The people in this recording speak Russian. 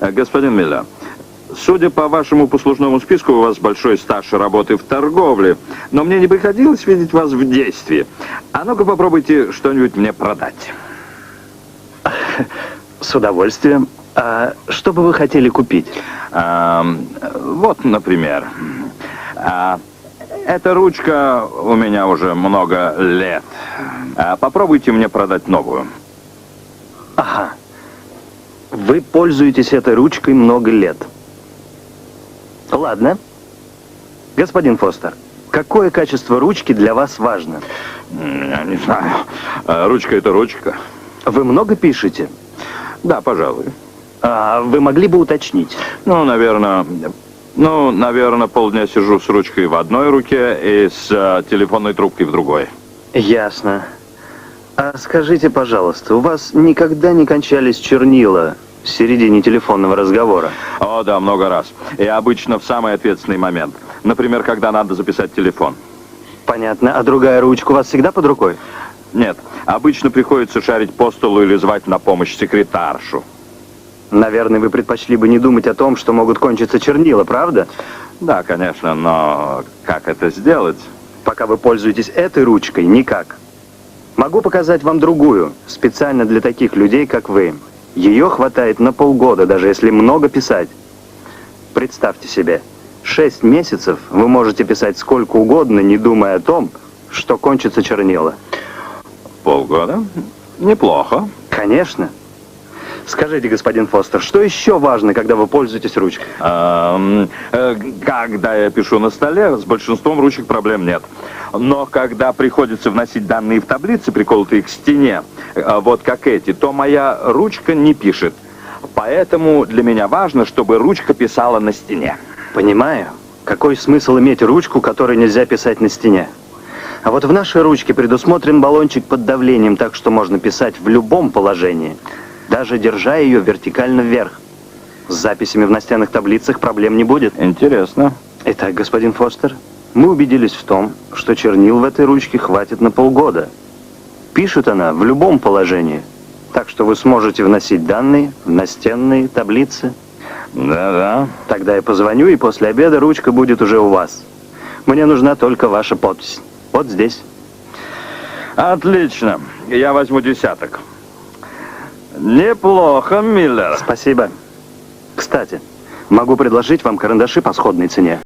Э, Господин Миллер, судя по вашему послужному списку, у вас большой стаж работы в торговле, но мне не приходилось видеть вас в действии. А ну-ка попробуйте что-нибудь мне продать. С удовольствием. А что бы вы хотели купить? Ам, вот, например, а, эта ручка у меня уже много лет. А, попробуйте мне продать новую. Вы пользуетесь этой ручкой много лет. Ладно. Господин Фостер, какое качество ручки для вас важно? Я не знаю. А, Ручка это ручка. Вы много пишете? Да, пожалуй. А вы могли бы уточнить? Ну, наверное, ну, наверное, полдня сижу с ручкой в одной руке и с а, телефонной трубкой в другой. Ясно. А скажите, пожалуйста, у вас никогда не кончались чернила в середине телефонного разговора? О, да, много раз. И обычно в самый ответственный момент. Например, когда надо записать телефон. Понятно. А другая ручка у вас всегда под рукой? Нет, обычно приходится шарить по столу или звать на помощь секретаршу. Наверное, вы предпочли бы не думать о том, что могут кончиться чернила, правда? Да, конечно, но как это сделать? Пока вы пользуетесь этой ручкой, никак. Могу показать вам другую, специально для таких людей, как вы. Ее хватает на полгода, даже если много писать. Представьте себе, шесть месяцев вы можете писать сколько угодно, не думая о том, что кончится чернила. Полгода? Неплохо. Конечно. Скажите, господин Фостер, что еще важно, когда вы пользуетесь ручкой? Эм, э, Когда я пишу на столе, с большинством ручек проблем нет. Но когда приходится вносить данные в таблицы, приколотые к стене, э, вот как эти, то моя ручка не пишет. Поэтому для меня важно, чтобы ручка писала на стене. Понимаю. Какой смысл иметь ручку, которой нельзя писать на стене? А вот в нашей ручке предусмотрен баллончик под давлением, так что можно писать в любом положении, даже держа ее вертикально вверх. С записями в настенных таблицах проблем не будет. Интересно. Итак, господин Фостер, мы убедились в том, что чернил в этой ручке хватит на полгода. Пишет она в любом положении, так что вы сможете вносить данные в настенные таблицы. Да-да. Тогда я позвоню, и после обеда ручка будет уже у вас. Мне нужна только ваша подпись. Вот здесь. Отлично. Я возьму десяток. Неплохо, Миллер. Спасибо. Кстати, могу предложить вам карандаши по сходной цене.